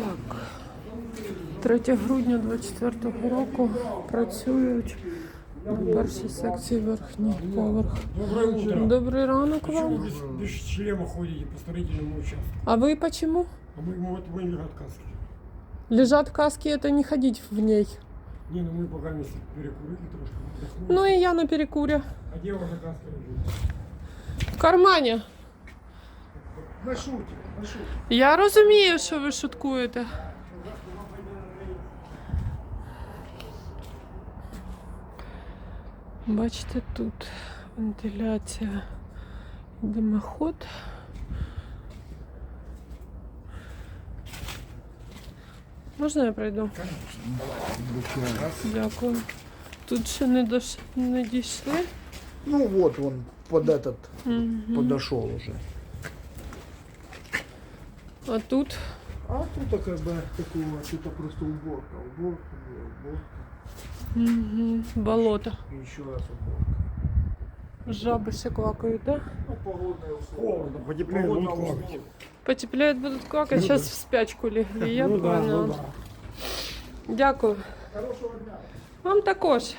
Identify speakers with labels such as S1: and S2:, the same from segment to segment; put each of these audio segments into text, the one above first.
S1: Так. 3 грудня 24 року працюють на першій секції верхній поверх.
S2: Доброе утро.
S1: Добрий ранок
S2: Почему
S1: вам.
S2: без, без шлема ходите по строительному участку?
S1: А вы почему?
S2: А мы, мы вот мы лежат каски.
S1: Лежат каски, это не ходить в ней.
S2: Не, ну мы пока вместе перекурили трошки. отдохнули.
S1: Ну и я на перекуре.
S2: А где ваша каска лежит?
S1: В кармані.
S2: На шуте, на шуте.
S1: Я розумію, що ви шуткуєте. Бачите, тут вентиляція, димоход. Можна я пройду? Дякую. Тут ще не, дош... не дійшли.
S3: Ну вот он под этот
S1: Мгм.
S3: подошел уже.
S1: А тут
S3: А тут как бы такого, это просто уборка, уборка, уборка,
S1: мгм, болото.
S3: и еще раз уборка.
S1: Жаби ще квакають, так? Да?
S3: Ну, погодные условия.
S2: Холодно, потеплее
S3: Погода
S2: будут плавать.
S3: условия.
S1: Потеплеет, будут квакать, сейчас в спячку легли. Я
S2: ну да,
S1: поняла.
S2: ну да.
S1: Дякую.
S3: Хорошего дня.
S1: Вам також.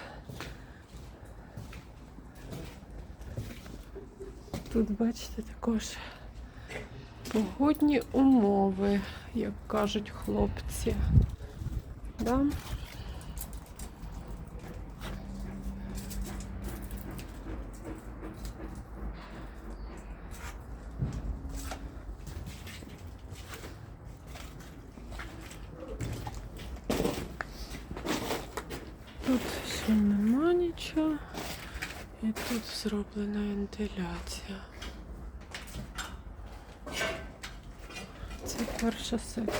S1: Тут, бачите, також погодні умови, як кажуть хлопці. Да? Тут ще нема нічого. І тут зроблена вентиляція. Це перша секція.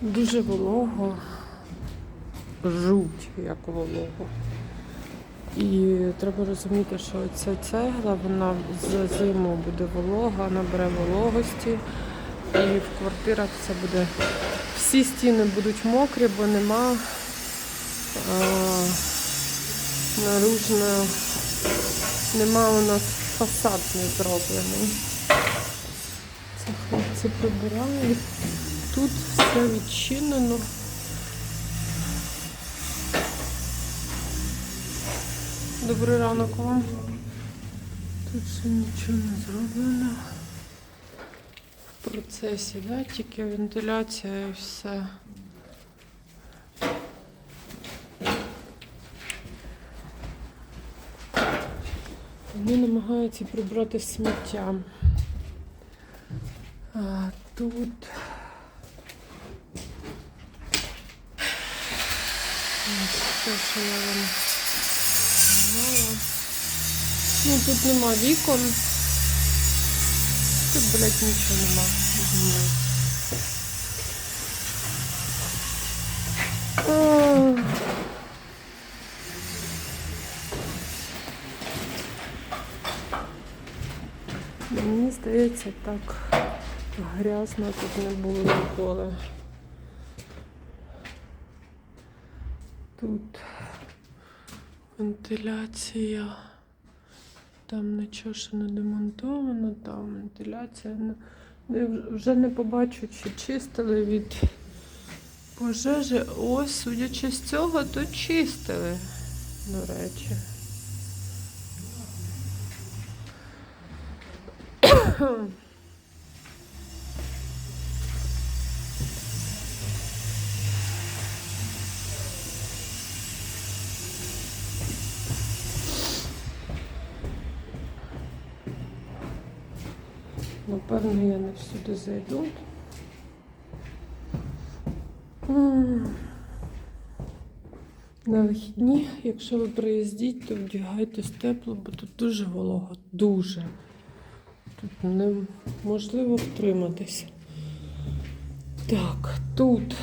S1: Дуже волого. Жуть, як волого. І треба розуміти, що ця цегла, вона за зиму буде волога, набере вологості. І в квартирах це буде. Всі стіни будуть мокрі, бо нема а, наружно, нема у нас фасад не зроблений. Це хлопці прибирають. Тут все відчинено. Добрий ранок вам. Тут ще нічого не зроблено. В процесі, да? тільки вентиляція і все. Вони намагаються прибрати сміття. А, тут. Ось те, що я вам Ну, тут нема вікон. Тут, блядь, нічого нема. Ні. Мені здається, так грязно тут не було ніколи. Тут вентиляція. Там нічого ще не демонтовано, там вентиляція. не- Вже не побачу, чи чистили від пожежі. Ось, судячи з цього, то чистили, до речі. Напевно, я не всюди зайду. На вихідні, якщо ви приїздіть, то вдягайтесь тепло, бо тут дуже волого. Дуже. Тут неможливо втриматися. Так, тут.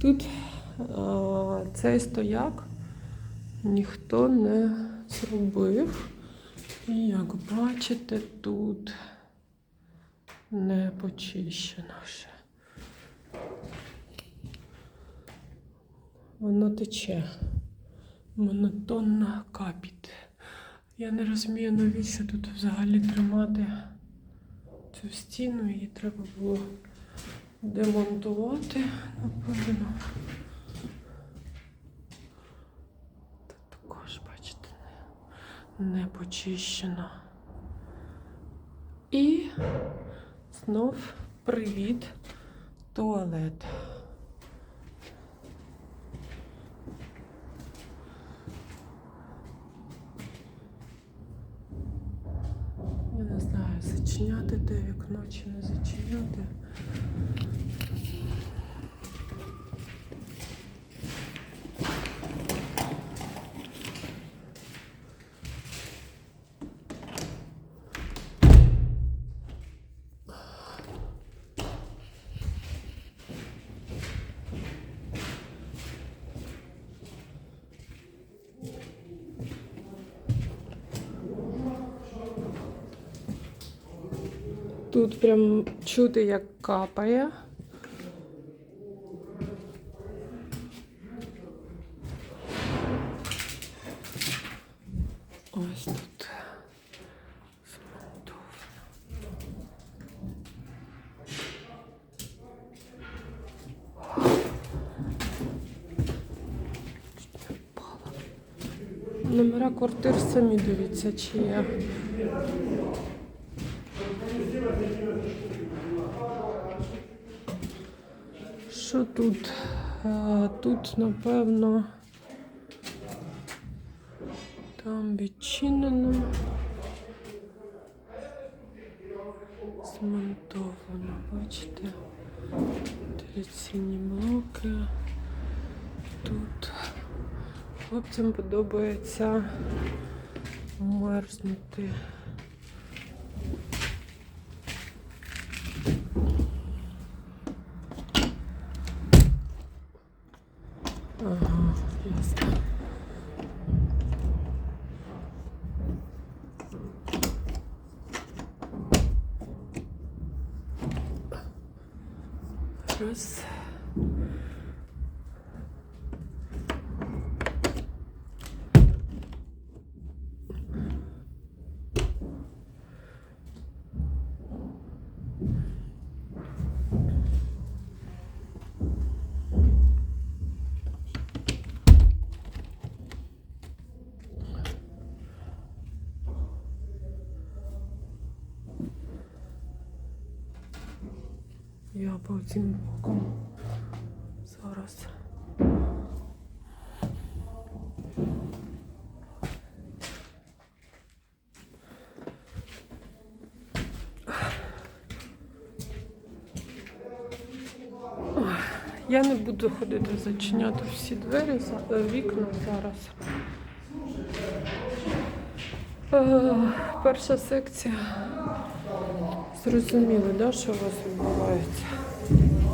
S1: Тут а, цей стояк ніхто не зробив. І як бачите, тут не почищено ще. Воно тече. Монотонна капіт. Я не розумію, навіщо тут взагалі тримати цю стіну. Її треба було демонтувати, напевно. Тут також, бачите, не, почищено. І знов привіт, туалет. Я не знаю, зачиняти те вікно чи не зачиняти. Тут прям чути, як капає. Ось тут. Номера квартир самі дивіться, чи є. Що тут? Тут, напевно, там відчинено. Змонтовано, бачите? Вентиляційні блоки. Тут хлопцям подобається мерзнути. Раз. Я по цим боком зараз. Я не буду ходити зачиняти всі двері, за- е, вікна зараз. Е, Перша секція. Зрозуміли, да, що у вас відбувається?